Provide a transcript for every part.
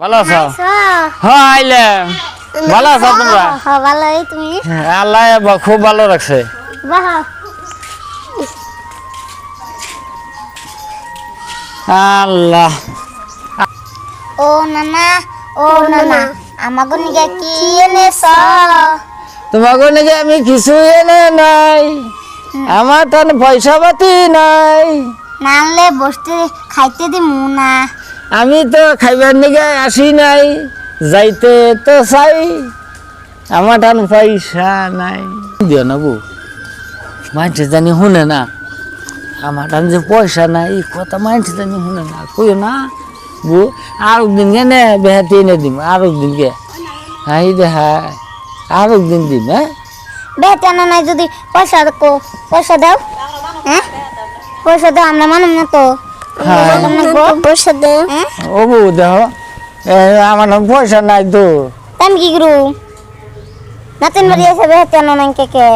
ভালো আছো। হ্যাঁ আইলে। ভালো আছো তোমরা? হ্যাঁ ভালো তুমি? হ্যাঁ, আল্লাহ খুব ভালো রাখছে। আল্লাহ। ও নানা ও নানা আমাকে নিকে কি এনেছ? তোমাকে নাকি আমি কিছু এনে নাই। আমার তো পয়সা পাতি নাই। নানলে বসতে খাইতে দিমু না। আমি তো খাইবার নিকে আসি নাই যাইতে তো চাই আমার টান পয়সা নাই। দিও না বউ। মানছে জানি শুনে না আমার টান যে পয়সা নাই এই কথা মানছে জানি শুনে না কইও না বউ আর একদিন নে বেহাতি এনে দিম আর একদিন কে হাই দে হাই আর একদিন দিম হ্যাঁ? বেতে না নাই যদি পয়সা কো পয়সা দাও হ্যাঁ? পয়সা দাও আমরা মানুষ না তো। পয়সা দাও হ্যাঁ? ও বউ দেহ আমার পয়সা নাই তো। আমি কি করু? নাতিন বাড়ি এসে বেতে না নাই কে কে?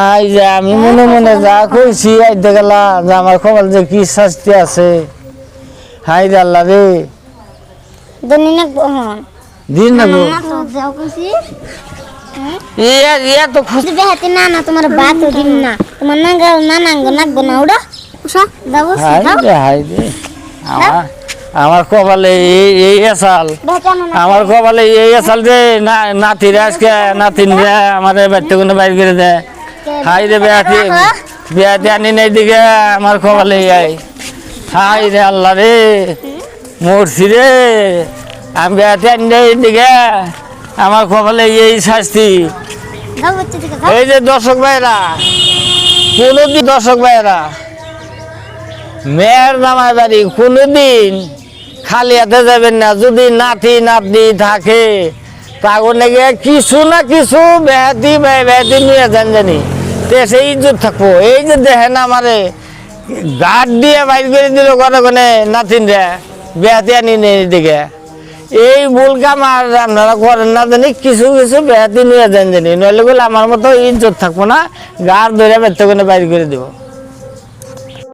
আই যে আমি মনে মনে যা কইছি আইতে গেলা যে আমার খবর যে কি শাস্তি আছে। হাই রে আল্লাহ রে। দনি না হন দিন না গো। তো যাও কইছি। ইয়া ইয়া তো খুশি যদি না না তোমার বাত দিন না। তোমার নাঙ্গা না নাঙ্গ নাকবো না ওটা আমার আমার কপালে এই এই আসাল আমার কপালে এই আসাল যে না নাতিরে আজকে নাতিন রে আমার বাড়িতে কোনো বাইর করে দেয়। হাই রে বেয়াতি বেয়াতি আনি নাই দিকে আমার কপালে আই। হাই রে আল্লাহ রে মরছি রে। আমি বেয়াতি আনি নাই দিকে আমার কপালে এই শাস্তি। এই যে দর্শক ভাইরা কোনোদিন দর্শক ভাইরা মেয়ের জামাই বাড়ি কোনোদিন খালি হাতে যাবেন না। যদি নাতি, নাতনি থাকে তাগর নাকি কিছু না কিছু বেহাতি বেহাতি নিয়ে যান জানি। তে সেই ইজ্জত থাকব। এই যে দেখেন আমারে গাট দিয়ে বাইর করে দিল কোনো কোনে নাতিন রে, বেহাতি আনি নেই দিকে এই ভুল কাম আর আপনারা করেন না জানি, কিছু কিছু বেহাতি নিয়ে যান জানি। নইলে বলে আমার মতো ইজ্জত থাকব না গার ধরে বেরতে কোনে বাইর করে দেবো।